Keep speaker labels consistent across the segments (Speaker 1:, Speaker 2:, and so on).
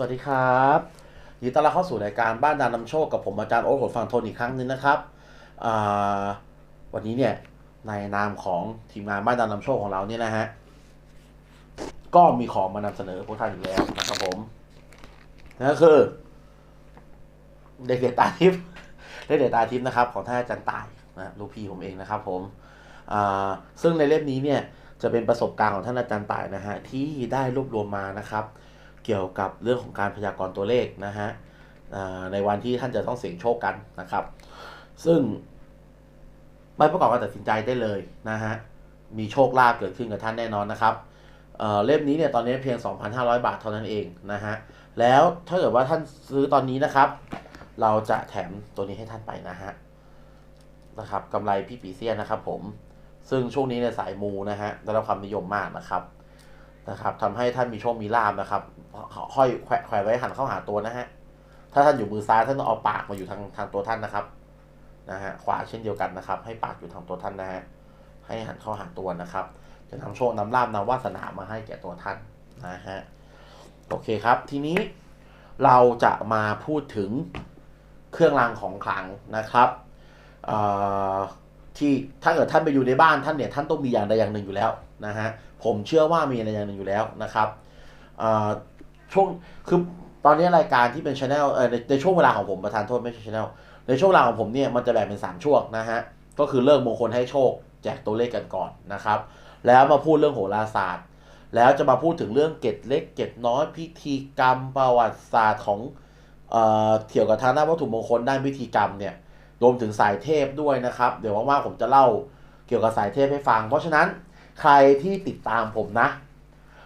Speaker 1: สวัสดีครับยินดีต้อนรับเข้าสู่รายการบ้านดานนำโชคกับผมอาจารย์โอ๊ตผลฟังโทนอีกครั้งหนึ่งนะครับวันนี้เนี่ยในนามของทีมงานบ้านดานนำโชคของเราเนี่ยนะฮะก็มีของมานำเสนอพวกท่านอีกแล้วนะครับผมนั่นก็คือเด็กเด็ดตาทิพย์เด็กเด็ดตาทิพย์นะครับ ของท่านอาจารย์ตายนะลูกพี่ผมเองนะครับ ผมซึ่งในเล่มนี้เนี่ยจะเป็นประสบการณ์ของท่านอาจารย์ตายนะฮะที่ได้รวบรวมมานะครับ เกี่ยวกับเรื่องของการพยากรณ์ตัวเลขนะฮะในวันที่ท่านจะต้องเสี่ยงโชคกันนะครับ ซึ่งไม่ประกอบการตัดสินใจได้เลยนะฮะมีโชคลาภเกิดขึ้นกับท่านแน่นอนนะครับเเล่มนี้เนี่ยตอนนี้เพียง 2,500 บาทเท่านั้นเองนะฮะแล้วถ้าเกิดว่าท่านซื้อตอนนี้นะครับ เราจะแถมตัวนี้ให้ท่านไปนะฮะนะครับกำไรพี่ปีเซียนะครับผมซึ่งช่วงนี้เนี่ยสายมูนะฮะได้รับความนิยมมากนะครับ นะครับทำให้ท่านมีโชคมีลาบนะครับห้อยแขวะแขวนไว้หันเข้าหาตัวนะฮะถ้าท่านอยู่มือซ้ายท่านต้องเอาปากมาอยู่ทางทางตัวท่านนะครับนะฮะขวาเช่นเดียวกันนะครับ ให้ปากอยู่ทางตัวท่านนะฮะให้หันเข้าหาตัวนะครับ จะนำโชคนำลาบนำวาสนามาให้แก่ตัวท่านนะฮะโอเคครับ ทีนี้เราจะมาพูดถึงเครื่องรางของขลังนะครับที่ถ้าเกิดท่านไปอยู่ในบ้านท่านเนี่ยท่านต้องมีอย่างใดอย่างหนึ่งอยู่แล้ว นะฮะผมเชื่อว่ามีอะไรอย่างหนึ่งอยู่แล้วนะครับช่วงคือตอนนี้รายการที่เป็นช anel ในในช่วงเวลาของผมประธานโทษไม่ใช่ช anel ในช่วงเวลาของผมเนี่ยมันจะแบ่งเป็นสามช่วงนะฮะก็คือเลิกมงคลให้โชค แจกตัวเลขกันก่อนนะครับ แล้วมาพูดเรื่องโหราศาสตร์ แล้วจะมาพูดถึงเรื่องเกร็ดเล็กเกร็ดน้อยพิธีกรรมประวัติศาสตร์ของเอ่อเกี่ยวกับทางด้านวัตถุมงคลด้านพิธีกรรมเนี่ยรวมถึงสายเทพด้วยนะครับ เดี๋ยวว่างๆผมจะเล่าเกี่ยวกับสายเทพให้ฟัง เพราะฉะนั้น ใครที่ติดตามผมนะ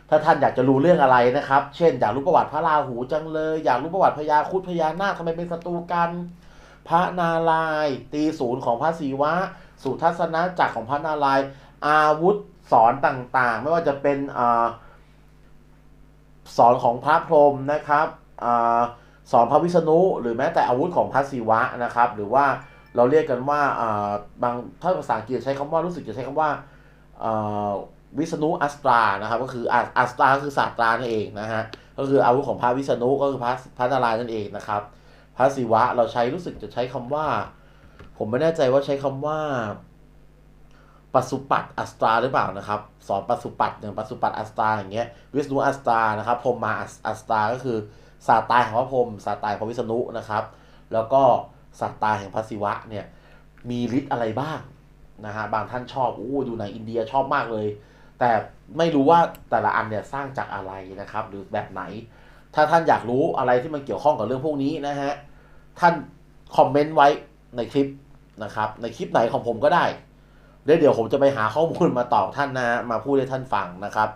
Speaker 1: ถ้าท่านอยากจะรู้เรื่องอะไรนะครับ เช่น อยากรู้ประวัติพระราหูจังเลย อยากรู้ประวัติพญาคุดพญานาคทำไมเป็นศัตรูกัน พระนารายตีศูนย์ของพระศิวะสุทัศนจักรของพระนารายอาวุธสอนต่างๆ ไม่ว่าจะเป็นอสอนของพระพรหมนะครับอสอนพระวิษณุหรือแม้แต่อาวุธของพระศิวะนะครับ หรือว่าเราเรียกกันว่าบางถ้าภาษาอังกฤษใช้คำว่ารู้สึกจะใช้คำว่าอ่า วิษณุอัสตรานะครับ ก็คืออ,อัสตราก็คือศาสตรานั่นเองนะฮะก็คืออาวุธของพระวิษณุก็คือพระพระนารายณ์นั่นเองนะครับ พระศิวะเราใช้รู้สึกจะใช้คำว่า ผมไม่แน่ใจว่าใช้คำว่าปัสุปัตอัสตราหรือเปล่านะครับสอนปัสุปัตอย่างปัสุปัตอัสตราอย่างเงี้ยวิษณุอัสตรานะครับพรมมาอัสตราก็คือศาสตราแห่งพระพรหมศาสตราแห่งวิษณุนะครับ แล้วก็ศาสตราแห่งพระศิวะเนี่ยมีฤทธิ์อะไรบ้าง นะฮะบางท่านชอบอู้ดูหนังอินเดียชอบมากเลย แต่ไม่รู้ว่าแต่ละอันเนี่ยสร้างจากอะไรนะครับ หรือแบบไหน ถ้าท่านอยากรู้อะไรที่มันเกี่ยวข้องกับเรื่องพวกนี้นะฮะท่านคอมเมนต์ไว้ในคลิปนะครับ ในคลิปไหนของผมก็ได้เดี๋ยวเดี๋ยวผมจะไปหาข้อมูลมาตอบท่านนะมาพูดให้ท่านฟังนะครับ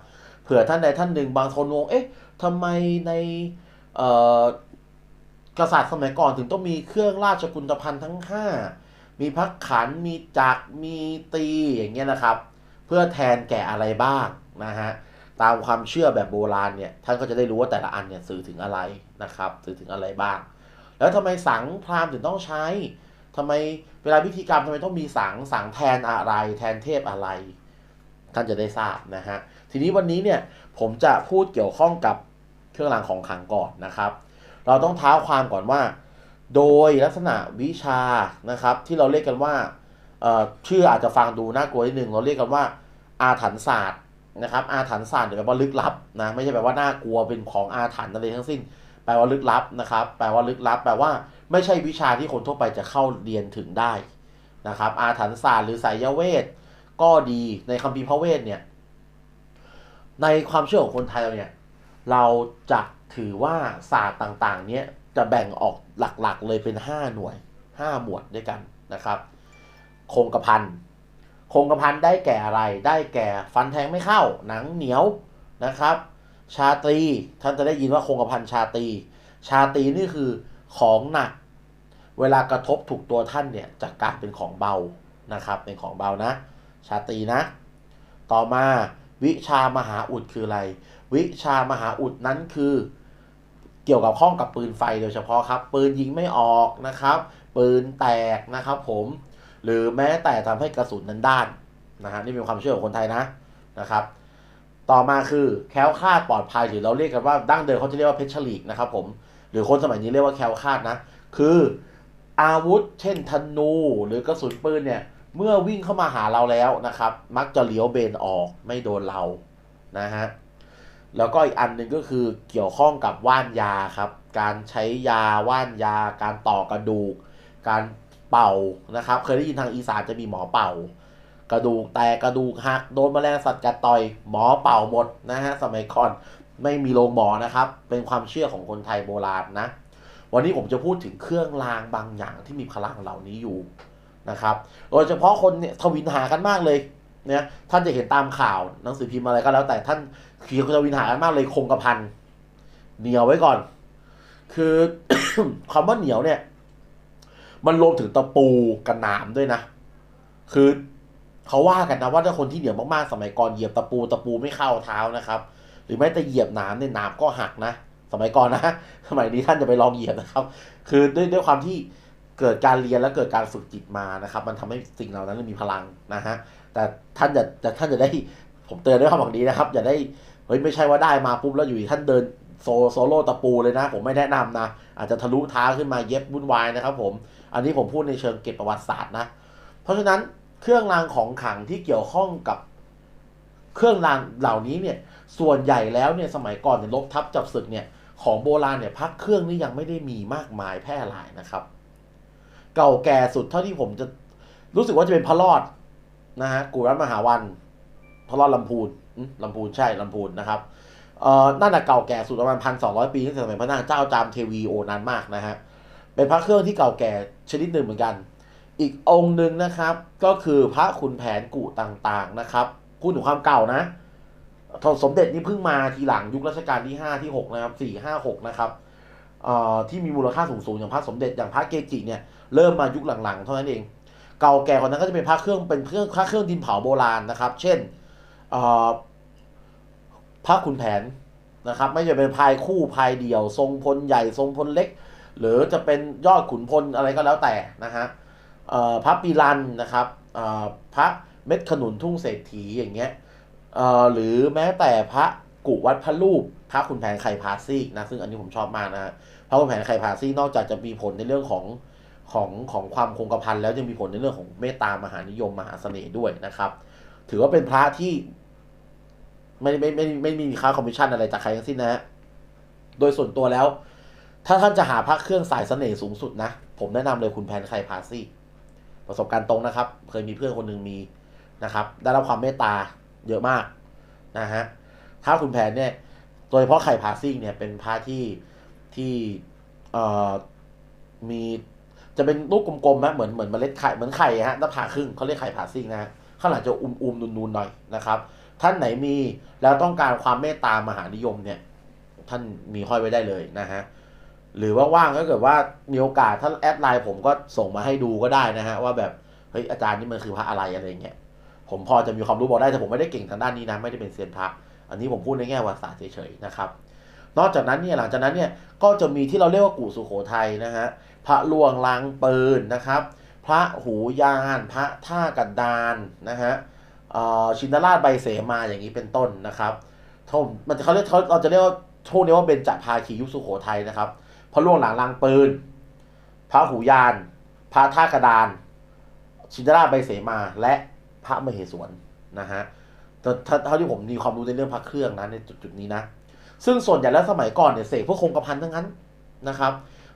Speaker 1: เผื่อท่านใดท่านหนึ่งบางคนงงเอ๊ะทำไมในอ่อกษัตริย์สมัยก่อนถึงต้องมีเครื่องราชกุลภัณฑ์ทั้ง 5 มีพักขัน มีจัก มีตีอย่างเงี้ยนะครับ เพื่อแทนแก่อะไรบ้างนะฮะตามความเชื่อแบบโบราณเนี่ยท่านก็จะได้รู้ว่าแต่ละอันเนี่ยสื่อถึงอะไรนะครับ สื่อถึงอะไรบ้าง แล้วทำไมสังพราหมณ์ถึงต้องใช้ทำไมเวลาพิธีกรรมทำไมต้องมีสังสังแทนอะไร แทนเทพอะไร ท่านจะได้ทราบนะฮะทีนี้วันนี้เนี่ยผมจะพูดเกี่ยวข้องกับเครื่องรางของขลังก่อนนะครับ เราต้องเท้าความก่อนว่า โดยลักษณะวิชานะครับที่เราเรียกกันว่าชื่ออาจจะฟังดูน่ากลัวนิดนึงเราเรียกกันว่าอาถรรพ์ศาสตร์นะครับอาถรรพ์ศาสตร์แปลว่าลึกลับนะไม่ใช่แปลว่าน่ากลัวเป็นของอาถรรพ์อะไรทั้งสิ้น แปลว่าลึกลับนะครับแปลว่าลึกลับ แปลว่าไม่ใช่วิชาที่คนทั่วไปจะเข้าเรียนถึงได้นะครับอาถรรพ์ศาสตร์หรือไสยเวทก็ดีในคัมภีร์พระเวทเนี่ยในความเชื่อของคนไทยเราเนี่ยเราจะถือว่าศาสตร์ต่างๆ เนี้ย จะแบ่งออกหลักๆเลยเป็น 5 หน่วย 5 หมวดด้วยกันนะครับคงกระพันคงกระพันได้แก่อะไรได้แก่ฟันแทงไม่เข้า หนังเหนียวนะครับ ชาตรีท่านจะได้ยินว่าคงกระพันชาตรีชาตรีนี่คือของหนัก เวลากระทบถูกตัวท่านเนี่ยจะกลายเป็นของเบานะครับเป็นของเบานะ ชาตรีนะ ต่อมาวิชามหาอุดคืออะไร วิชามหาอุดนั้นคือ เกี่ยวกับข้องกับปืนไฟโดยเฉพาะครับ ปืนยิงไม่ออกนะครับ ปืนแตกนะครับผมหรือแม้แต่ทำให้กระสุนนั้นด้านนะฮะนี่เป็นความเชื่อของคนไทยนะนะครับ ต่อมาคือแคล้วคลาดปลอดภัยหรือเราเรียกกันว่าดั้งเดิมเขาจะเรียกว่าเพชรลีกนะครับผมหรือคนสมัยนี้เรียกว่าแคล้วคลาดนะ คืออาวุธเช่นธนูหรือกระสุนปืนเนี่ยเมื่อวิ่งเข้ามาหาเราแล้วนะครับ มักจะเลี้ยวเบนออกไม่โดนเรานะฮะ แล้วก็อีกอันหนึ่งก็คือเกี่ยวข้องกับว่านยาครับ การใช้ยาว่านยา การต่อกระดูก การเป่านะครับ เคยได้ยินทางอีสานจะมีหมอเป่า กระดูกแตกกระดูกหักโดนแมลงสัตว์กัดต่อยหมอเป่าหมดนะฮะสมัยก่อนไม่มีโรงหมอนะครับ เป็นความเชื่อของคนไทยโบราณนะ วันนี้ผมจะพูดถึงเครื่องรางบางอย่างที่มีพลังเหล่านี้อยู่นะครับ โดยเฉพาะคนเนี่ยทวินหากันมากเลย เนี่ยท่านจะเห็นตามข่าวหนังสือพิมพ์อะไรก็แล้ว แต่ท่านเขี่ทวินหากันมากเลยคงกระพันเหนียวไว้ก่อน คือคำว่าเหนียวเนี่ย มันรวมถึงตะปูกับหนามด้วยนะ คือเขาว่ากันนะว่าถ้าคนที่เหนียวมากๆ สมัยก่อนเหยียบตะปูตะปูไม่เข้าเท้านะครับ หรือแม้แต่เหยียบหนามเนี่ยหนามก็หักนะสมัยก่อนนะ สมัยนี้ท่านจะไปลองเหยียบนะครับ คือด้วยด้วยความที่เกิดการเรียนและเกิดการฝึกจิตมานะครับ มันทำให้สิ่งเหล่านั้นมีพลังนะฮะ แต่ท่านจะจะท่านจะได้ผมเตือนด้วยความหวังดีนะครับอย่าได้เฮ้ยไม่ใช่ว่าได้มาปุ๊บแล้วอยู่ท่านเดินโซโซโล่ตะปูเลยนะ ผมไม่แนะนำนะ อาจจะทะลุท้าขึ้นมาเย็บวุ่นวายนะครับผม อันนี้ผมพูดในเชิงเก็บประวัติศาสตร์นะ เพราะฉะนั้นเครื่องรางของขลังที่เกี่ยวข้องกับเครื่องรางเหล่านี้เนี่ยส่วนใหญ่แล้วเนี่ยสมัยก่อนเนี่ยลบทับจับศึกเนี่ยของโบราณเนี่ยพักเครื่องนี่ยังไม่ได้มีมากมายแพร่หลายนะครับ เก่าแก่สุดเท่าที่ผมจะรู้สึกว่าจะเป็นพระรอด นะฮะกุรัตมหาวันพระรอดลำพูนลำพูนใช่ลำพูนนะครับเอ่อน่าจะเก่าแก่สุดประมาณพันสองร้อยปีตั้งแต่สมัยพระนางเจ้าจามเทวีโอนานมากนะฮะเป็นพระเครื่องที่เก่าแก่ชนิดหนึ่งเหมือนกัน อีกองค์หนึ่งนะครับ ก็คือพระขุนแผนกุต่างๆนะครับพูดถึงความเก่านะสมเด็จนี่เพิ่งมาทีหลังยุครัชกาลที่5ที่6นะครับ4 5 6นะครับเอ่อที่มีมูลค่าสูงๆอย่างพระสมเด็จอย่างพระเกจิเนี่ยเริ่มมายุคหลังๆ เท่านั้นเอง เก่าแก่กว่านั้นก็จะเป็นพระเครื่องเป็นเครื่องพระเครื่องดินเผาโบราณนะครับ เช่นพระขุนแผนนะครับ ไม่ว่าจะเป็นพายคู่พายเดี่ยว ทรงพลใหญ่ทรงพลเล็ก หรือจะเป็นยอดขุนพลอะไรก็แล้วแต่นะฮะพระปีรันนะครับพระเม็ดขนุนทุ่งเศรษฐีอย่างเงี้ยหรือแม้แต่พระกุวัดพระรูปพระคุณแผนไข่พาซี่นะซึ่งอันนี้ผมชอบมากนะฮะพระคุณแผนไข่พาซี่นอกจากจะมีผลในเรื่องของ ของของความคงกระพันแล้วยังมีผลในเรื่องของเมตตามหานิยมมหาเสน่ห์ด้วยนะครับ ถือว่าเป็นพระที่ไม่ไม่ไม่ไม่มีค่าคอมมิชชั่นอะไรจากใครทั้งสิ้นนะฮะโดยส่วนตัวแล้ว ถ้าท่านจะหาพระเครื่องสายเสน่ห์สูงสุดนะ ผมแนะนำเลยคุณแผนไข่พาซี่ ประสบการณ์ตรงนะครับ เคยมีเพื่อนคนหนึ่งมีนะครับ ได้รับความเมตตาเยอะมากนะฮะถ้าคุณแผนเนี่ยโดยเฉพาะไข่พาซิ่งเนี่ยเป็นพาที่ที่เอ่อมี จะเป็นลูกกลมๆนะเหมือนเหมือนเมล็ดไข่เหมือนไข่ฮะหน้าผ่าครึ่งเขาเรียกไข่พาซิ่งนะฮะข้างหลังจะอุ้มๆนูนๆหน่อยนะครับ ท่านไหนมีแล้วต้องการความเมตตามหานิยมเนี่ย ท่านมีห้อยไว้ได้เลยนะฮะหรือว่าว่างก็เกิดว่ามีโอกาสถ้าแอดไลน์ผมก็ส่งมาให้ดูก็ได้นะฮะว่าแบบเฮ้ยอาจารย์นี่มันคือพระอะไรอะไรเงี้ยผมพอจะมีความรู้บอกได้แต่ผมไม่ได้เก่งทางด้านนี้นะไม่ได้เป็นเซียนพระอันนี้ผมพูดในแง่ภาษาสตร์เฉยๆนะครับ นอกจากนั้นเนี่ยหลังจากนั้นเนี่ยก็จะมีที่เราเรียกว่ากู่สุโขทัยนะฮะ พระลวงลางปืนนะครับ พระหูยาน พระท่ากันดานนะฮะชินราชใบเสมาอย่างนี้เป็นต้นนะครับทมมันเขาเรียกเขาเราจะเรียกว่าช่วงนี้ว่าเบญจภาคียุคสุโขทัยนะครับพระลวงหลังลางปืน พระหูยาน พระท่ากระดาน ชินราชใบเสมาและพระมเหสวนนะฮะแต่เท่าที่ผมมีความรู้ในเรื่องพระเครื่องนะในจุดๆนี้นะ ซึ่งส่วนใหญ่แล้วสมัยก่อนเนี่ยเสกพื่อคงกระพันทั้งนั้นนะครับ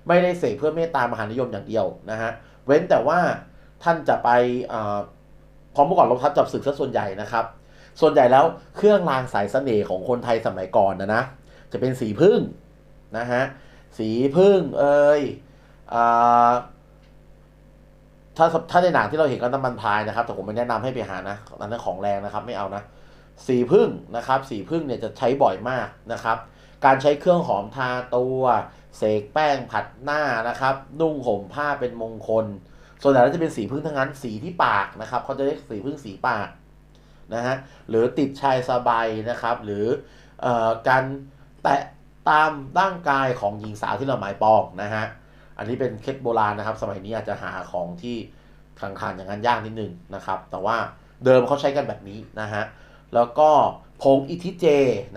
Speaker 1: ไม่ได้เสกเพื่อเมตตามหานิยมอย่างเดียวนะฮะเว้นแต่ว่าท่านจะไปพร้อมเมื่อก่อนลบทับจับศึกซะส่วนใหญ่นะครับ ส่วนใหญ่แล้วเครื่องรางสายเสน่ห์ของคนไทยสมัยก่อนนะนะจะเป็นสีพึ่งนะฮะสีพึ่งเอ่ยอถ้าถ้าในหนังที่เราเห็นก็น้ำมันพายนะครับ แต่ผมไม่แนะนำให้ไปหานะอันนั้นของแรงนะครับไม่เอานะสีพึ่งนะครับ สีพึ่งเนี่ยจะใช้บ่อยมากนะครับ การใช้เครื่องหอมทาตัว เสกแป้งผัดหน้านะครับ นุ่งห่มผ้าเป็นมงคล ส่วนใหญ่แล้วจะเป็นสีพึ่งทั้งนั้นสีที่ปากนะครับเขาจะเรียกสีพึ่งสีปากนะฮะหรือติดชายสบายนะครับ หรืออการแตะตามร่างกายของหญิงสาวที่เราหมายปองนะฮะอันนี้เป็นเคล็ดโบราณนะครับ สมัยนี้อาจจะหาของที่ขังๆอย่างนั้นยากนิดนึงนะครับ แต่ว่าเดิมเขาใช้กันแบบนี้นะฮะแล้วก็ผงอิทิเจ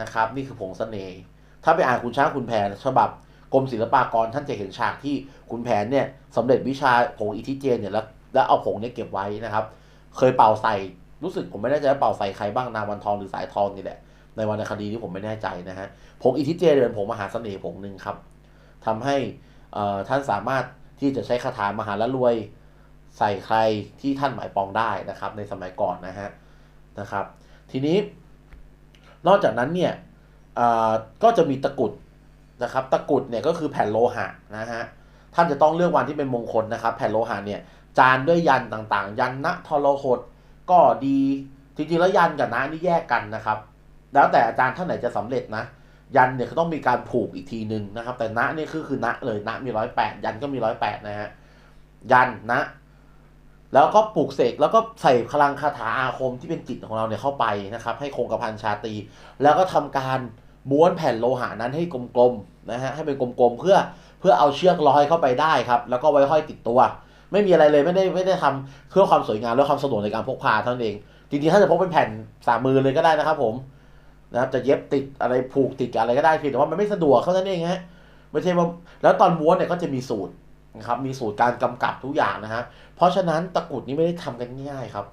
Speaker 1: นะครับ นี่คือผงเสน่ห์ถ้าไปอ่านคุณช้างคุณแผนฉบับ กรมศิลปากรท่านจะเห็นฉากที่คุณแผนเนี่ยสำเร็จวิชาผงอิทิเจนเนี่ยแล้วแล้วเอาผงเนี่ยเก็บไว้นะครับ เคยเป่าใส่รู้สึกผมไม่แน่ใจว่าเป่าใส่ใครบ้างนางวันทองหรือสายทองนี่แหละในวรรณคดีที่ผมไม่แน่ใจนะฮะผงอิทิเจนเป็นผงมหาเสน่ห์ผงหนึ่งครับทำให้อ่อท่านสามารถที่จะใช้คาถามหาละรวยใส่ใครที่ท่านหมายปองได้นะครับ ในสมัยก่อนนะฮะนะครับ ทีนี้นอกจากนั้นเนี่ยอ่อก็จะมีตะกุด นะครับตะกรุดเนี่ยก็คือแผ่นโลหะนะฮะท่านจะต้องเลือกวันที่เป็นมงคลนะครับ แผ่นโลหะเนี่ยจานด้วยยันต่างๆ ยันนะทรหดก็ดีจริงๆแล้วยันกับนะนี่แยกกันนะครับ แล้วแต่อาจารย์ท่านไหนจะสำเร็จนะ ยันเนี่ยเขาต้องมีการผูกอีกทีหนึ่งนะครับ แต่นะนี่คือคือนะเลยนะมีร้อยแปดยันก็มีร้อยแปดนะฮะยันนะ แล้วก็ปลูกเสกแล้วก็ใส่พลังคาถาอาคมที่เป็นจิตของเราเนี่ยเข้าไปนะครับ ให้คงกระพันชาตีแล้วก็ทำการ ม้วนแผ่นโลหะนั้นให้กลมๆนะฮะให้เป็นกลมๆเพื่อเพื่อเอาเชือกร้อยเข้าไปได้ครับ แล้วก็ไว้ห้อยติดตัว ไม่มีอะไรเลยไม่ได้ไม่ได้ทำเพื่อความสวยงามและความสะดวกในการพกพาเท่านั้นเองจริงๆถ้าจะพกเป็นแผ่นสามมือเลยก็ได้นะครับ ผมนะครับจะเย็บติดอะไรผูกติดอะไรก็ได้เพียงแต่ว่ามันไม่สะดวกเท่านั้นเองฮะไม่ใช่ว่าแล้วตอนม้วนเนี่ยก็จะมีสูตรนะครับมีสูตรการกำกับทุกอย่างนะฮะเพราะฉะนั้นตะกรุดนี้ไม่ได้ทำกันง่ายครับ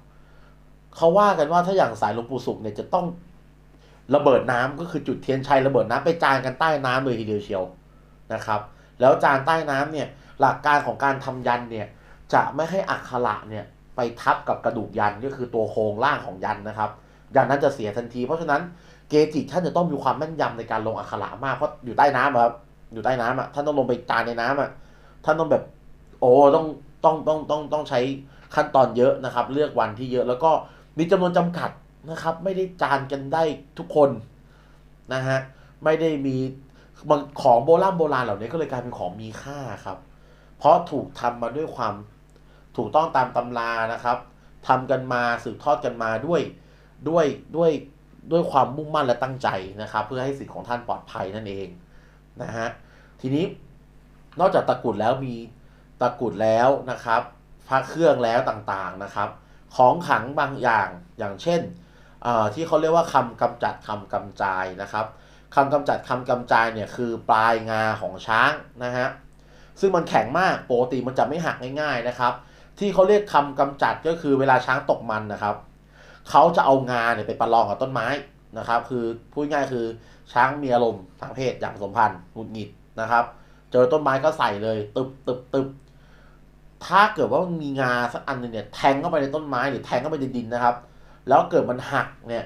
Speaker 1: เขาว่ากันว่าถ้าอย่างสายหลวงปู่สุขเนี่ยจะต้อง ระเบิดน้ำก็คือจุดเทียนชัยระเบิดน้ำไปจานกันใต้น้ำเลยทีเดียวเชียวนะครับ แล้วจานใต้น้ำเนี่ยหลักการของการทำยันเนี่ยจะไม่ให้อักขระเนี่ยไปทับกับกระดูกยันก็คือตัวโครงล่างของยันนะครับยันนั้นจะเสียทันที เพราะฉะนั้นเกจิท่านจะต้องมีความแม่นยำในการลงอักขระมากเพราะอยู่ใต้น้ำครับอยู่ใต้น้ำอะท่านต้องลงไปจานในน้ำอะท่านต้องแบบโอ้ต้องต้องต้องต้องต้องใช้ขั้นตอนเยอะนะครับ เลือกวันที่เยอะแล้วก็มีจำนวนจำกัด นะครับ ไม่ได้จานกันได้ทุกคนนะฮะไม่ได้มีบางของโบราณโบราณเหล่านี้ก็เลยกลายเป็นของมีค่าครับ เพราะถูกทำมาด้วยความถูกต้องตามตำรานะครับทำกันมาสืบทอดกันมาด้วยด้วยด้วยด้วยความมุ่งมั่นและตั้งใจนะครับ เพื่อให้สิทธิ์ของท่านปลอดภัยนั่นเองนะฮะทีนี้นอกจากตะกรุดแล้วมีตะกรุดแล้วนะครับพระเครื่องแล้วต่างๆนะครับ ของขังบางอย่างอย่างเช่น ที่เขาเรียกว่าคำกำจัดคำกำจายนะครับคำกำจัดคำกำจายเนี่ยคือปลายงาของช้างนะฮะซึ่งมันแข็งมากปกติมันจะไม่หักง่าย ๆนะครับ ที่เขาเรียกคำกำจัดก็คือเวลาช้างตกมันนะครับเขาจะเอางาเนี่ยไปประลองกับต้นไม้นะครับ คือพูดง่ายคือช้างมีอารมณ์ทางเพศอย่ากผสมพันธุ์หงุดหงิดนะครับ เจอต้นไม้ก็ใส่เลยตึบตึบตึบถ้าเกิดว่ามีงาสักอันหนึงเนี่ยแทงเข้าไปในต้นไม้หรือแทงเข้าไปในดินนะครับ แล้วเกิดมันหักเนี่ย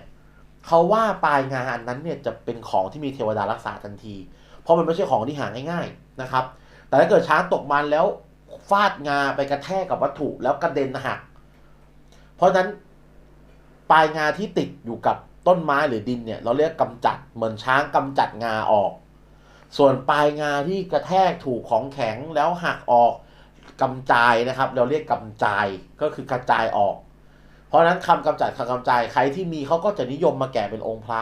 Speaker 1: เขาว่าปลายงาอันนั้นเนี่ยจะเป็นของที่มีเทวดารักษาทันที เพราะมันไม่ใช่ของที่หาง่ายๆนะครับ แต่ถ้าเกิดช้างตกมันแล้วฟาดงาไปกระแทกกับวัตถุแล้วกระเด็นหัก เพราะฉะนั้นปลายงาที่ติดอยู่กับต้นไม้หรือดินเนี่ย เราเรียกกำจัดเหมือนช้างกำจัดงาออก ส่วนปลายงาที่กระแทกถูกของแข็งแล้วหักออกกำจายนะครับ เราเรียกกำจายก็คือกระจายออก ราะนั้นคำกำจัดคำกำจายใครที่มีเขาก็จะนิยมมาแก่เป็นองค์พระ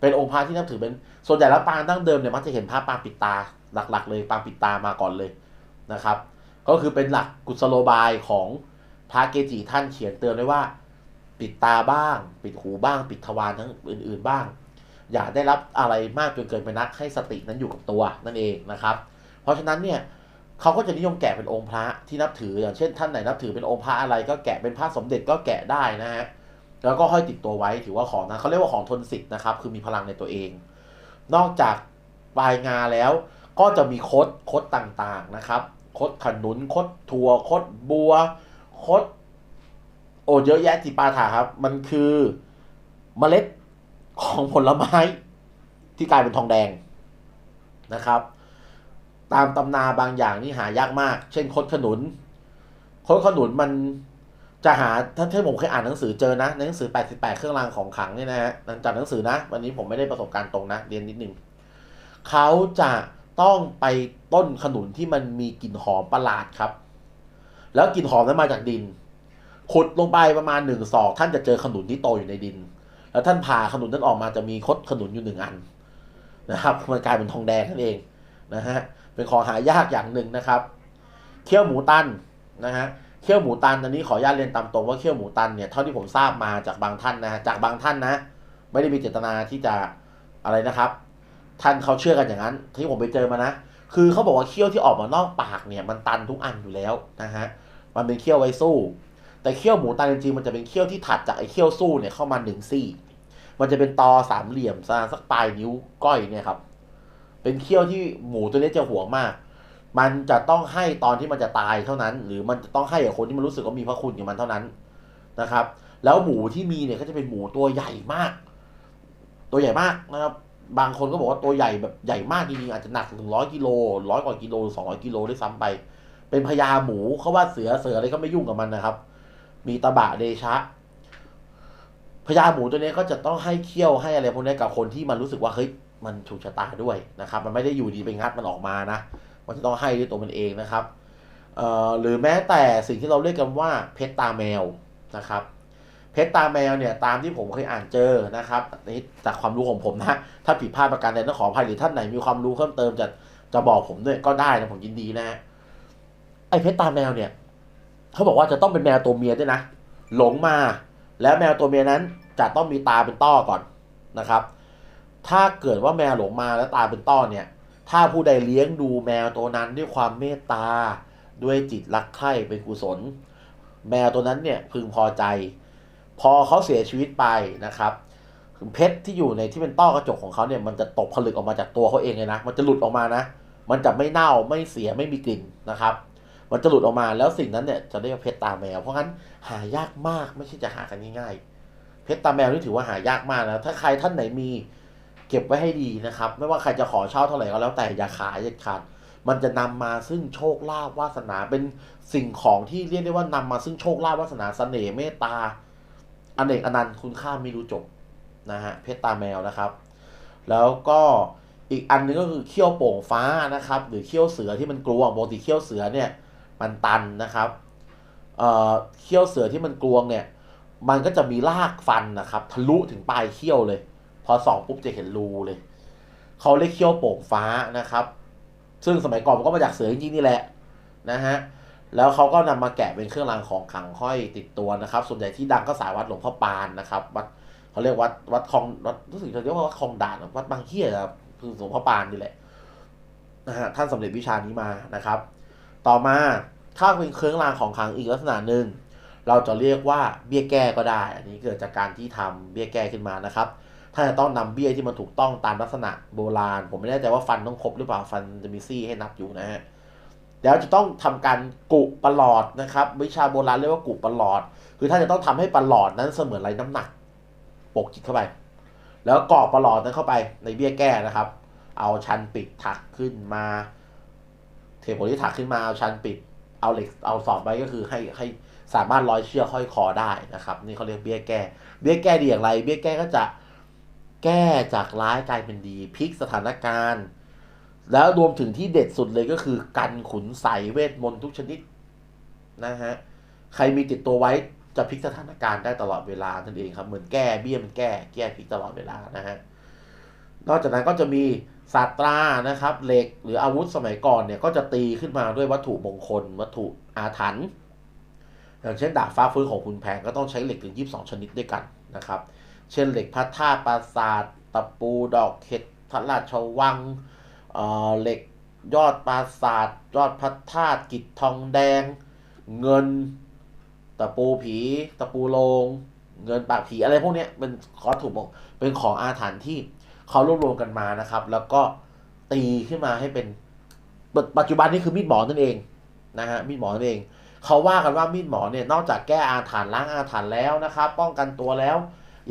Speaker 1: เป็นองค์พระที่นับถือเป็นส่วนใหญ่แล้วปางดั้งเดิมเนี่ยมักจะเห็นพระปางปิดตาหลัก ๆ เลยปางปิดตามาก่อนเลยนะครับ ก็คือเป็นหลักกุศโลบายของพระเกจิท่านเขียนเตือนไว้ว่า ปิดตาบ้าง ปิดหูบ้าง ปิดทวารทั้งอื่น ๆบ้าง อย่าได้รับอะไรมากจนเกินไปนักให้สตินั้นอยู่กับตัวนั่นเองนะครับ เพราะฉะนั้นเนี่ย เขาก็จะนิยมแกะเป็นองค์พระที่นับถืออย่างเช่น ท่านไหนนับถือเป็นองค์พระอะไรก็แกะเป็นพระสมเด็จก็แกะได้นะฮะแล้วก็ห้อยติดตัวไว้ถือว่าของนะเขาเรียกว่าของทนสิทธิ์นะครับคือมีพลังในตัวเอง นอกจากปลายงาแล้วก็จะมีคดคดต่างๆนะครับ คดขนุนคดถั่วคดบัว คด โอ้เยอะแยะจิปาถาครับ มันคือเมล็ดของผลไม้ที่กลายเป็นทองแดงนะครับ ตามตำนาบางอย่างนี่หายากมาก เช่นคดขนุนคดขนุนมันจะหาถ้านที่ผมเคยอ่านหนังสือเจอนะในหนังสือ 88 เครื่องรางของขลังเนี่ยนะฮะจากหนังสือนะ วันนี้ผมไม่ได้ประสบการณ์ตรงนะ เรียนนิดนึงเขาจะต้องไปต้นขนุนที่มันมีกลิ่นหอมประหลาดครับ แล้วกลิ่นหอมนั้นมาจากดินขุดลงไปประมาณหนึ่งศอกท่านจะเจอขนุนที่โตอยู่ในดิน แล้วท่านผ่าขนุนนั้นออกมาจะมีคดขนุนอยู่หนึ่งอันนะครับมันกลายเป็นทองแดงนั่นเองนะฮะ เป็นของหายากอย่างหนึ่งนะครับเคี่ยวหมูตันนะฮะเคี่ยวหมูตันอันนี้ขออนุญาตเรียนตามตรงว่าเคี่ยวหมูตันเนี่ยเท่าที่ผมทราบมาจากบางท่านนะจากบางท่านนะไม่ได้มีเจตนาที่จะอะไรนะครับ ท่านเขาเชื่อกันอย่างนั้น ที่ผมไปเจอมานะคือเขาบอกว่าเขี้ยวที่ออกมานอกปากเนี่ยมันตันทุกอันอยู่แล้วนะฮะมันเป็นเขี้ยวไว้สู้ แต่เขี้ยวหมูตันจริงๆมันจะเป็นเขี้ยวที่ถัดจากไอ้เขี้ยวสู้เนี่ยเข้ามาหนึ่งซี่ มันจะเป็นตอสามเหลี่ยมสักปลายนิ้วก้อยเนี่ยครับ เป็นเขี้ยวที่หมูตัวนี้จะห่วงมาก มันจะต้องให้ตอนที่มันจะตายเท่านั้น หรือมันจะต้องให้กับคนที่มันรู้สึกว่ามีพระคุณกับมันเท่านั้นนะครับ แล้วหมูที่มีเนี่ยก็จะเป็นหมูตัวใหญ่มาก ตัวใหญ่มากนะครับ บางคนก็บอกว่าตัวใหญ่แบบใหญ่มากจริงๆอาจจะหนักถึงร้อยกิโลร้อยกว่ากิโลสองร้อยกิโลด้วยซ้ำไป เป็นพญาหมูเขาว่าเสือเสืออะไรก็ไม่ยุ่งกับมันนะครับ มีตะบะเดชะพญาหมูตัวนี้ก็จะต้องให้เคี่ยวให้อะไรพวกนี้กับคนที่มันรู้สึกว่าเฮ้ย มันถูกชะตาด้วยนะครับ มันไม่ได้อยู่ดีไปงัดมันออกมานะ มันจะต้องให้ด้วยตัวมันเองนะครับเอ่อหรือแม้แต่สิ่งที่เราเรียกกันว่าเพชรตาแมวนะครับเพชรตาแมวเนี่ยตามที่ผมเคยอ่านเจอนะครับนี่จากความรู้ของผมนะถ้าผิดพลาดประการใดต้องขออภัยหรือท่านไหนมีความรู้เพิ่มเติมจะจะบอกผมด้วยก็ได้นะผมยินดีนะฮะไอ้เพชรตาแมวเนี่ยเขาบอกว่าจะต้องเป็นแมวตัวเมียด้วยนะ หลงมา แล้วแมวตัวเมียนั้นจะต้องมีตาเป็นต้อก่อนนะครับ ถ้าเกิดว่าแมวหลงมาแล้วตายเป็นต้อเนี่ย ถ้าผู้ใดเลี้ยงดูแมวตัวนั้นด้วยความเมตตา ด้วยจิตรักใคร่เป็นกุศล แมวตัวนั้นเนี่ยพึงพอใจ พอเขาเสียชีวิตไปนะครับเพชรที่อยู่ในที่เป็นต้อกระจกของเขาเนี่ยมันจะตกผลึกออกมาจากตัวเขาเองเลยนะ มันจะหลุดออกมานะ มันจะไม่เน่าไม่เสียไม่มีกลิ่นนะครับ มันจะหลุดออกมาแล้วสิ่งนั้นเนี่ยจะเรียกว่าเพชรตาแมว เพราะงั้นหายากมากไม่ใช่จะหากันง่ายๆ เพชรตาแมวนี่ถือว่าหายากมากนะ ถ้าใครท่านไหนมี เก็บไว้ให้ดีนะครับ ไม่ว่าใครจะขอเช่าเท่าไหร่ก็แล้วแต่อย่าขายเด็ดขาดมันจะนำมาซึ่งโชคลาภวาสนาเป็นสิ่งของที่เรียกได้ว่านำมาซึ่งโชคลาภวาสนาเสน่ห์เมตตาอเนกอนันต์คุณค่าไม่รู้จบนะฮะเพชรตาแมวนะครับ แล้วก็อีกอันหนึงก็คือเขี้ยวโป่งฟ้านะครับ หรือเขี้ยวเสือที่มันกลวงปกติเขี้ยวเสือเนี่ยมันตันนะครับเอ่อเขี้ยวเสือที่มันกลวงเนี่ย มันก็จะมีรากฟันนะครับ ทะลุถึงปลายเขี้ยวเลย อส่องปุ๊บจะเห็นรูเลย เขาเรียกเขี้ยวโป่งฟ้านะครับ ซึ่งสมัยก่อนมันก็มาจากเสือจริงๆนี่แหละนะฮะแล้วเขาก็นำมาแกะเป็นเครื่องรางของขลังห้อยติดตัวนะครับ ส่วนใหญ่ที่ดังก็สายวัดหลวงพ่อปานนะครับวัดเขาเรียกวัดวัดคลองวัดรู้สึกจะเรียกว่าวัดคลองด่านวัดบางเฮียครับคือหลวงพ่อปานนี่แหละนะฮะท่านสำเร็จวิชานี้มานะครับ ต่อมาถ้าเป็นเครื่องรางของขลังอีกลักษณะหนึ่งเราจะเรียกว่าเบี้ยแก้ก็ได้ อันนี้เกิดจากการที่ทำเบี้ยแก้ขึ้นมานะครับ ถ้าจะต้องนำเบี้ยที่มันถูกต้องตามลักษณะโบราณ ผมไม่แน่ใจว่าฟันต้องครบหรือเปล่าฟันจะมีซี่ให้นับอยู่นะฮะแล้วจะต้องทำการกุประหลอดนะครับ วิชาโบราณเรียกว่ากุประหลอด คือถ้าจะต้องทำให้ประหลอดนั้นเสมือนไรน้ำหนักปกจิตเข้าไป แล้วกรอกประหลอดนั้นเข้าไปในเบี้ยแก้นะครับ เอาชันปิดถักขึ้นมา เทผลที่ถักขึ้นมาเอาชันปิดเอาเหล็กเอาสอดไว้ก็คือให้ให้สามารถร้อยเชือกห้อยคอได้นะครับ นี่เขาเรียกเบี้ยแก้ เบี้ยแก้ดีอย่างไร เบี้ยแก้ก็จะ แก้จากร้ายกลายเป็นดีพลิกสถานการณ์ แล้วรวมถึงที่เด็ดสุดเลยก็คือ กันขุนใสเวทมนต์ทุกชนิดนะฮะใครมีติดตัวไว้จะพลิกสถานการณ์ได้ตลอดเวลานั่นเองครับเหมือนแก้เบี้ยมันแก้แก้พลิกตลอดเวลานะฮะนอกจากนั้นก็จะมีศาสตรานะครับเหล็กหรืออาวุธสมัยก่อนเนี่ยก็จะตีขึ้นมาด้วยวัตถุมงคล วัตถุอาถรรพ์อย่างเช่นดาบฟ้าฟื้นของคุณแผนก็ต้องใช้เหล็กถึง 22 ชนิดด้วยกันนะครับ เช่นเหล็กพระธาตุปราสาทตะปูดอกเห็ดพระราชวังเเหล็กยอดปราสาทยอดพระธาตุกิจทองแดง เงินตะปูผีตะปูโลง เงินปากผีอะไรพวกนี้เป็นขอถูกบอกเป็นของอาถรรพ์ที่เขารวบรวมกันมานะครับ แล้วก็ตีขึ้นมาให้เป็นปัจปัจจุบันนี้คือมีดหมอนั่นเองนะฮะมีดหมอนั่นเองเขาว่ากันว่ามีดหมอเนี่ยนอกจากแก้อาถรรพ์ล้างอาถรรพ์แล้วนะครับ ป้องกันตัวแล้ว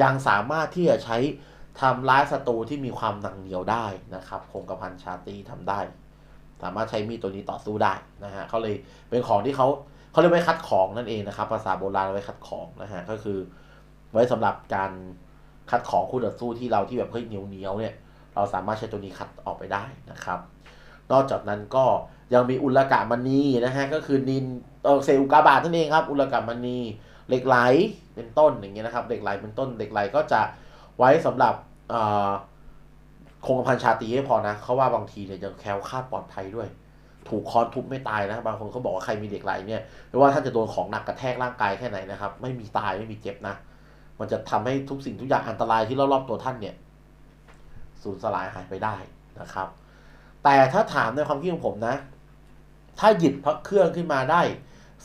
Speaker 1: ยังสามารถที่จะใช้ทำร้ายศัตรูที่มีความหนังเหนียวได้นะครับคงกระพันชาตีทำได้ สามารถใช้มีดตัวนี้ต่อสู้ได้นะฮะเขาเลยเป็นของที่เขาเขาเรียกไว้คัดของนั่นเองนะครับ ภาษาโบราณไว้คัดของนะฮะก็คือ ไว้สำหรับการคัดของคู่ต่อสู้ที่เราที่แบบเฮ้ยเหนียวเหนียวเนี่ย เราสามารถใช้ตัวนี้คัดออกไปได้นะครับ นอกจากนั้นก็ยังมีอุลกะมณีนะฮะก็คือนินเออเซลล์อุกาบาตนั่นเองครับ อุลกะมณี เหล็กไหลเป็นต้นอย่างเงี้ยนะครับเหล็กไหลเป็นต้นเหล็กไหลก็จะไว้สำหรับคงกระพันชาตีให้พอนะเขาว่าบางทีเนี่ยยังแคล้วคลาดปลอดภัยด้วย ถูกค้อนทุบไม่ตายนะ บางคนเขาบอกว่าใครมีเหล็กไหลเนี่ยไม่ว่าท่านจะโดนของหนักกระแทกร่างกายแค่ไหนนะครับ ไม่มีตายไม่มีเจ็บนะ มันจะทำให้ทุกสิ่งทุกอย่างอันตรายที่รอบๆตัวท่านเนี่ยสูญสลายหายไปได้นะครับ แต่ถ้าถามในความคิดของผมนะ ถ้าหยิบพระเครื่องขึ้นมาได้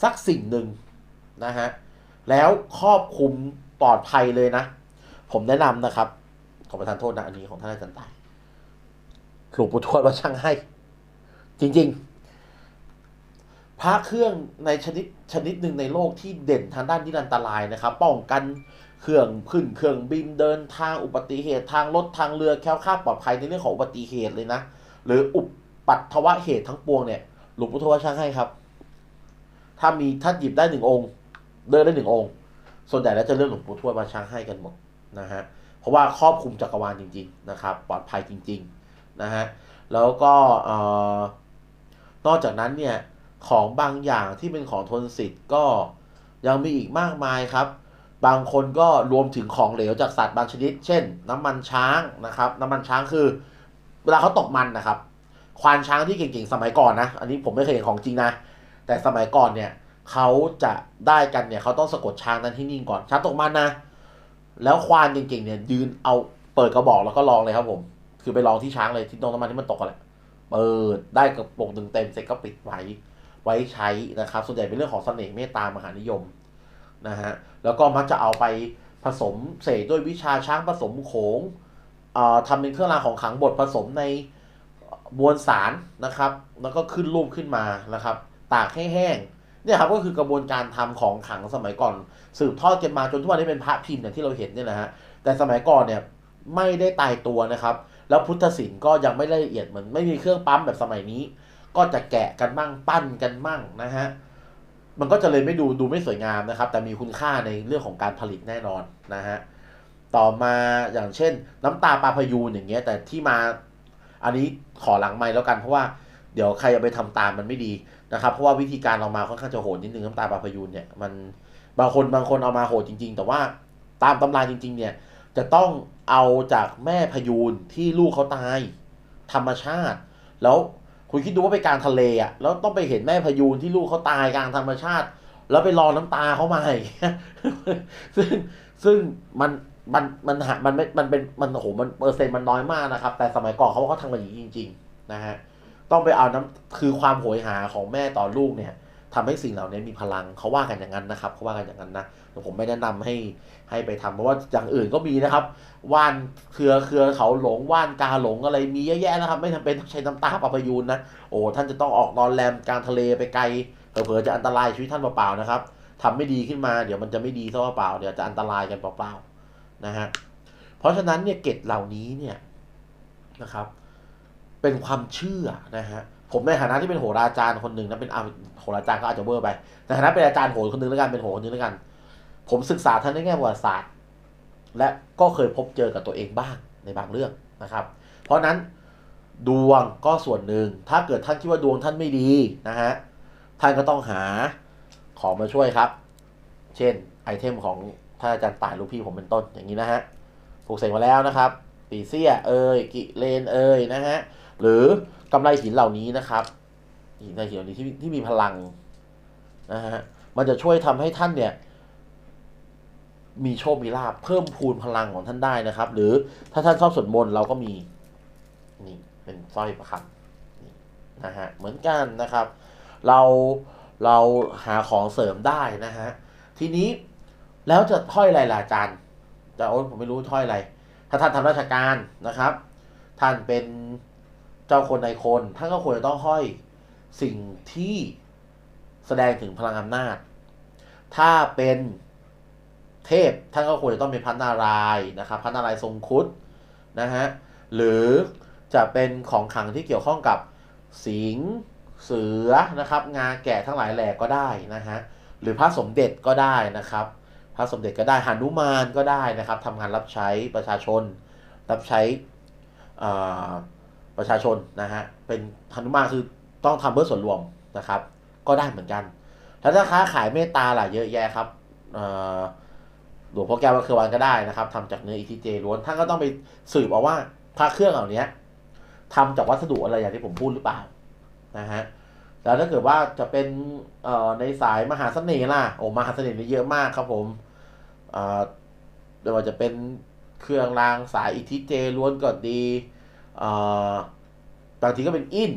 Speaker 1: สักสิ่งหนึ่งนะฮะ แล้วครอบคลุมปลอดภัยเลยนะ ผมแนะนำนะครับ ขอประทานโทษนะอันนี้ของท่านอาจารย์ตายหลวงปู่ทวดว่าช่างให้ จริง ๆ พระเครื่องในชนิดชนิดหนึ่งในโลกที่เด่นทางด้านนิรันตรายนะครับ ป้องกันเครื่องขึ้นเครื่องบินเดินทางอุบัติเหตุทางรถทางเรือแคล้วคลาดปลอดภัยในเรื่องของอุบัติเหตุเลยนะ หรืออุปัตถวะเหตุทั้งปวงเนี่ยหลวงปู่ทวดว่าช่างให้ครับ ถ้ามีถ้าหยิบได้หนึ่งองค์ เดินได้หนึ่งองค์ ส่วนใหญ่แล้วจะเลือกหลวงปู่ทวดมาช้างให้กันหมดนะฮะเพราะว่าครอบคลุมจักรวาลจริง ๆ นะครับ ปลอดภัยจริง ๆ นะฮะแล้วก็นอกจากนั้นเนี่ยของบางอย่างที่เป็นของทนสิทธิ์ก็ยังมีอีกมากมายครับ บางคนก็รวมถึงของเหลวจากสัตว์บางชนิด เช่น น้ำมันช้างนะครับ น้ำมันช้างคือ เวลาเขาตกมันนะครับ ควานช้างที่เก่งๆ สมัยก่อนนะ อันนี้ผมไม่เคยเห็นของจริงนะ แต่สมัยก่อนเนี่ย เขาจะได้กันเนี่ยเขาต้องสะกดช้างนั้นที่นิ่งก่อนช้างตกมันนะ แล้วควานเก่งๆเนี่ยยืนเอาเปิดกระบอกแล้วก็ลองเลยครับผม คือไปลองที่ช้างเลยที่ตรงน้ำมันที่มันตกกันแหละเปิดได้กระปุกหนึ่งเต็มเสร็จก็ปิดไว้ไว้ใช้นะครับ ส่วนใหญ่เป็นเรื่องของเสน่ห์เมตตามหานิยมนะฮะแล้วก็มักจะเอาไปผสมเสกด้วยวิชาช้างผสมโขงทำเป็นเครื่องรางของขลังบทผสมในมวลสารนะครับ แล้วก็ขึ้นรูปขึ้นมานะครับ ตากให้แห้ง เนี่ยครับก็คือกระบวนการทำของขังสมัยก่อน สืบทอดกันมาจนทุกวันนี้เป็นพระพิมพ์อย่างที่เราเห็นเนี่ยนะฮะแต่สมัยก่อนเนี่ยไม่ได้ตายตัวนะครับ แล้วพุทธศิลป์ก็ยังไม่ละเอียดเหมือนไม่มีเครื่องปั๊มแบบสมัยนี้ ก็จะแกะกันมั่งปั้นกันมั่งนะฮะมันก็จะเลยไม่ดูดูไม่สวยงามนะครับ แต่มีคุณค่าในเรื่องของการผลิตแน่นอนนะฮะต่อมาอย่างเช่น น้ำตาปลาพยูนอย่างเงี้ย แต่ที่มาอันนี้ขอหลังไม่แล้วกันเพราะว่าเดี๋ยวใครเอาไปทำตามมันไม่ดี นะครับเพราะว่าวิธีการเรามาค่อนข้างจะโหดนิดนึงน้ำตาปลาพยูนเนี่ยมันบางคนบางคนเอามาโหดจริง ๆ แต่ว่าตามตำราจริง ๆ เนี่ยจะต้องเอาจากแม่พยูนที่ลูกเขาตาย ธรรมชาติ แล้วคุณคิดดูว่าไปกลางทะเลอะแล้วต้องไปเห็นแม่พยูนที่ลูกเขาตายกลางธรรมชาติ แล้วไปรอน้ำตาเขามาอย่างเงี้ยซึ่งซึ่งมันมันมันหามันไม่มันเป็นมันโอ้โหมันเปอร์เซ็นต์มันน้อยมากนะครับ แต่สมัยก่อนเขาเขาทำกันอย่างนี้จริง ๆ นะฮะ ต้องไปเอาน้ำคือความโหยหาของแม่ต่อลูกเนี่ยทำให้สิ่งเหล่านี้มีพลังเขาว่ากันอย่างนั้นนะครับเขาว่ากันอย่างนั้นนะแต่ผมไม่แนะนำให้ให้ไปทำเพราะว่าอย่างอื่นก็มีนะครับว่านเครือเครือเขาหลงว่านกาหลงอะไรมีเยอะแยะนะครับ ไม่จำเป็นต้องใช้น้ำตาปลาพยูนนะโอ้ท่านจะต้องออกนอนแรมกลางทะเลไปไกลเผลอๆจะอันตรายชีวิตท่านเปล่าๆนะครับทำไม่ดีขึ้นมาเดี๋ยวมันจะไม่ดีซะเปล่าเดี๋ยวจะอันตรายกันเปล่าๆนะฮะเพราะฉะนั้นเนี่ยเกร็ดเหล่านี้เนี่ยนะครับ เป็นความเชื่อนะฮะผมในฐานะที่เป็นโหราจารย์คนหนึ่งนะเป็นโหราจารย์ก็อาจจะเวอร์ไปในฐานะเป็นอาจารย์โหรคนหนึ่งแล้วกันเป็นโหรคนหนึ่งแล้วกัน ผมศึกษาท่านในแง่ประวัติศาสตร์ และก็เคยพบเจอกับตัวเองบ้างในบางเรื่องนะครับ เพราะนั้นดวงก็ส่วนหนึ่ง ถ้าเกิดท่านคิดว่าดวงท่านไม่ดีนะฮะท่านก็ต้องหาของมาช่วยครับ เช่นไอเทมของท่านอาจารย์ต่ายลูกพี่ผมเป็นต้นอย่างนี้นะฮะปลูกเสกมาแล้วนะครับปีเสียเอ่ยกิเลนเอ่ยนะฮะ หรือกำไรหินเหล่านี้นะครับหินในหินเหล่านี้ที่ที่มีพลังนะฮะมันจะช่วยทำให้ท่านเนี่ย มีโชคมีลาภเพิ่มพูนพลังของท่านได้นะครับ หรือถ้าท่านชอบสวดมนต์เราก็มีนี่เป็นสร้อยประคำนี่นะฮะเหมือนกันนะครับ เราเราหาของเสริมได้นะฮะทีนี้แล้วจะห้อยอะไรล่ะอาจารย์จะโอ้ผมไม่รู้ห้อยอะไร ถ้าท่านทำราชการนะครับ ท่านเป็น เจ้าคนในคนท่านก็ควรจะต้องห้อยสิ่งที่แสดงถึงพลังอำนาจ ถ้าเป็นเทพท่านก็ควรจะต้องเป็นพระนารายนะครับพระนารายทรงครุฑนะฮะหรือจะเป็นของขังที่เกี่ยวข้องกับสิงเสือนะครับ งาแกะทั้งหลายแหล่ก็ได้นะฮะหรือพระสมเด็จก็ได้นะครับ พระสมเด็จก็ได้หานุมานก็ได้นะครับทำงานรับใช้ประชาชน รับใช้อ่า ประชาชนนะฮะเป็นหานุมาคือต้องทำเพื่อส่วนรวมนะครับ ก็ได้เหมือนกัน แล้วถ้าค้าขายเมตตาล่ะเยอะแยะครับหลวงพ่อแก้ววัดเครือวันก็ได้นะครับทำจากเนื้ออีทีเจล้วนท่านก็ต้องไปสืบเอาว่าพระเครื่องเหล่านี้ทำจากวัสดุอะไรอย่างที่ผมพูดหรือเปล่านะฮะแล้วถ้าเกิดว่าจะเป็นในสายมหาเสน่ห์ล่ะโอ้มหาเสน่ห์นี่เยอะมากครับผมเอ่อไม่ว่าจะเป็นเครื่องรางสายอิทธิเจล้วนก็ดี บางทีก็เป็นอิน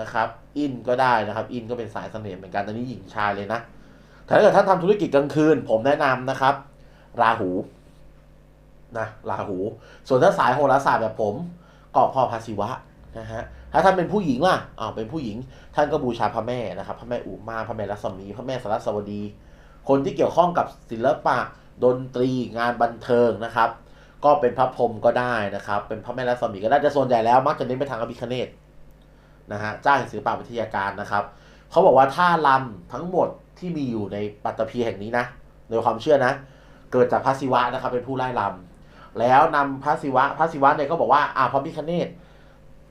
Speaker 1: นะครับอินก็ได้นะครับ อินก็เป็นสายเสน่ห์เหมือนกันตอนนี้หญิงชายเลยนะแต่ถ้าเกิดท่านทำธุรกิจกลางคืน ผมแนะนำนะครับ ราหูนะราหู ส่วนถ้าสายโหราศาสตร์แบบผมก็พ่อพระศิวะนะฮะถ้าท่านเป็นผู้หญิงล่ะอ้าวเป็นผู้หญิง ท่านก็บูชาพระแม่นะครับพระแม่อุมาพระแม่รัศมีพระแม่สารสวดี คนที่เกี่ยวข้องกับศิลปะดนตรีงานบันเทิงนะครับ ก็เป็นพระพรหมก็ได้นะครับ เป็นพระแม่รัศมีก็ได้แต่ส่วนใหญ่แล้วมักจะเน้นไปทางอภิคเนตนะฮะจ้างศิลปวิทยาการนะครับเขาบอกว่าท่าลำทั้งหมดที่มีอยู่ในปัตตภีแห่งนี้นะโดยความเชื่อนะ เกิดจากพระศิวะนะครับ เป็นผู้ไล่ลำแล้วนำพระศิวะพระศิวะเนี่ยก็บอกว่าอาพระพิคเนต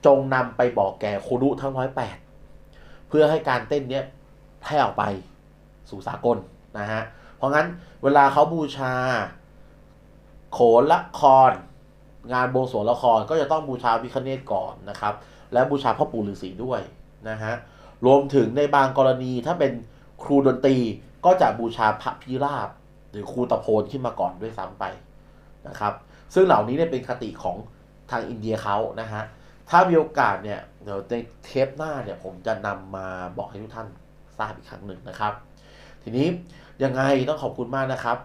Speaker 1: จงนำไปบอกแก่ครุทั้งร้อยแปดเพื่อให้การเต้นเนี้ยแพร่ออกไปสู่สากลนะฮะเพราะงั้นเวลาเขาบูชา โขนละครงานบวงสรวงละครก็จะต้องบูชาพิคเนตก่อนนะครับ และบูชาพ่อปู่ฤาษีด้วยนะฮะรวมถึงในบางกรณีถ้าเป็นครูดนตรีก็จะบูชาพระพิราบ หรือครูตะโพนขึ้นมาก่อนด้วยซ้ำไปนะครับ ซึ่งเหล่านี้เนี่ยเป็นคติของทางอินเดียเขานะฮะถ้ามีโอกาสเนี่ยเดี๋ยวในเทปหน้าเนี่ยผมจะนำมาบอกให้ทุกท่านทราบอีกครั้งหนึ่งนะครับ ทีนี้ยังไงต้องขอบคุณมากนะครับ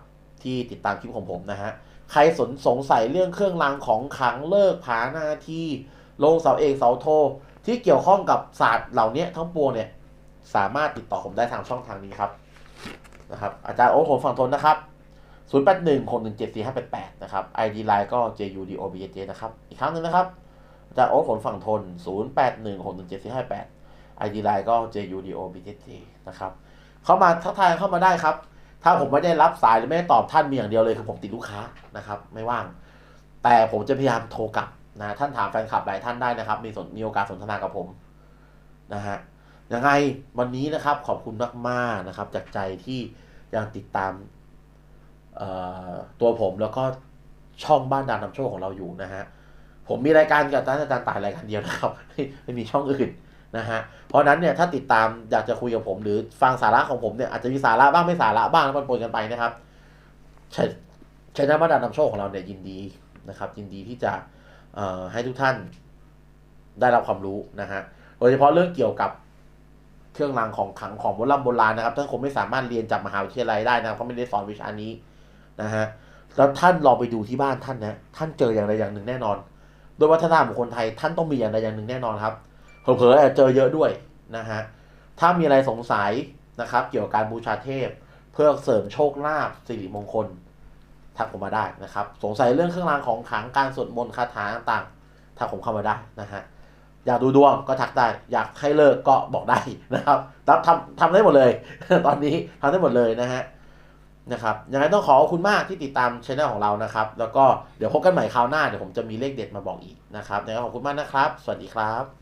Speaker 1: ที่ติดตามคลิปของผมนะฮะ ใครสนสงสัยเรื่องเครื่องรางของขลังเลิกผาหน้าที่ลงเสาเอกเสาโท ที่เกี่ยวข้องกับศาสตร์เหล่านี้ทั้งปวงเนี่ยสามารถติดต่อผมได้ทางช่องทางนี้ครับนะครับอาจารย์โอ๊ตผมฝั่งทนนะครับ 0 8 1 6 1 7 4 5 8 8 นะครับ ID line ก็ JUDOBJ นะครับ อีกครั้งหนึ่งนะครับ อาจารย์โอ๊ตผลฝั่งทน 0 8 1 6 1 7 4 5 8 ID line ก็ JUDOBJ นะครับ เข้ามาทักทายเข้ามาได้ครับ ถ้าผมไม่ได้รับสายหรือไม่ได้ตอบท่านมีอย่างเดียวเลยคือผมติดลูกค้านะครับ ไม่ว่าง แต่ผมจะพยายามโทรกลับนะท่านถามแฟนคลับหลายท่านได้นะครับ มีสนมีโอกาสสนทนากับผมนะฮะยังไงวันนี้นะครับขอบคุณมากๆนะครับ จากใจที่ยังติดตามตัวผมแล้วก็ช่องบ้านดานนำโชคของเราอยู่นะฮะผมมีรายการกับอาจารย์อาจารย์ตายรายการเดียวนะครับไม่มีช่องอื่น นะฮะเพราะนั้นเนี่ยถ้าติดตามอยากจะคุยกับผม หรือฟังสาระของผมเนี่ยอาจจะมีสาระบ้างไม่สาระบ้างแล้วมันปนกันไปนะครับใช่ใช้น้ำมาดานนำโชคของเราเนี่ยยินดีนะครับ ยินดีที่จะให้ทุกท่านได้รับความรู้นะฮะโดยเฉพาะเรื่องเกี่ยวกับเครื่องรางของขังของโบราณโบราณนะครับท่านคงไม่สามารถเรียนจากมหาวิทยาลัยได้นะเพราะไม่ได้สอนวิชานี้นะฮะแล้วท่านลองไปดูที่บ้านท่านนะท่านเจออย่างใดอย่างหนึ่งแน่นอน โดยวัฒนธรรมของคนไทยท่านต้องมีอย่างใดอย่างหนึ่งแน่นอนครับ เผลอๆอาจจะเจอเยอะด้วยนะฮะถ้ามีอะไรสงสัยนะครับเกี่ยวกับการบูชาเทพ เพื่อเสริมโชคลาภสิริมงคลทักผมมาได้นะครับ สงสัยเรื่องเครื่องรางของขลังการสวดมนต์คาถาต่างๆทักผมเข้ามาได้นะฮะอยากดูดวงก็ทักได้ อยากให้เลิกก็บอกได้นะครับรับทำทำได้หมดเลย ตอนนี้ทำได้หมดเลยนะฮะนะครับยังไงต้องขอขอบคุณมากที่ติดตามช anel ของเรานะครับ แล้วก็เดี๋ยวพบกันใหม่คราวหน้าเดี๋ยวผมจะมีเลขเด็ดมาบอกอีกนะครับยังไงขอบคุณมากนะครับ สวัสดีครับ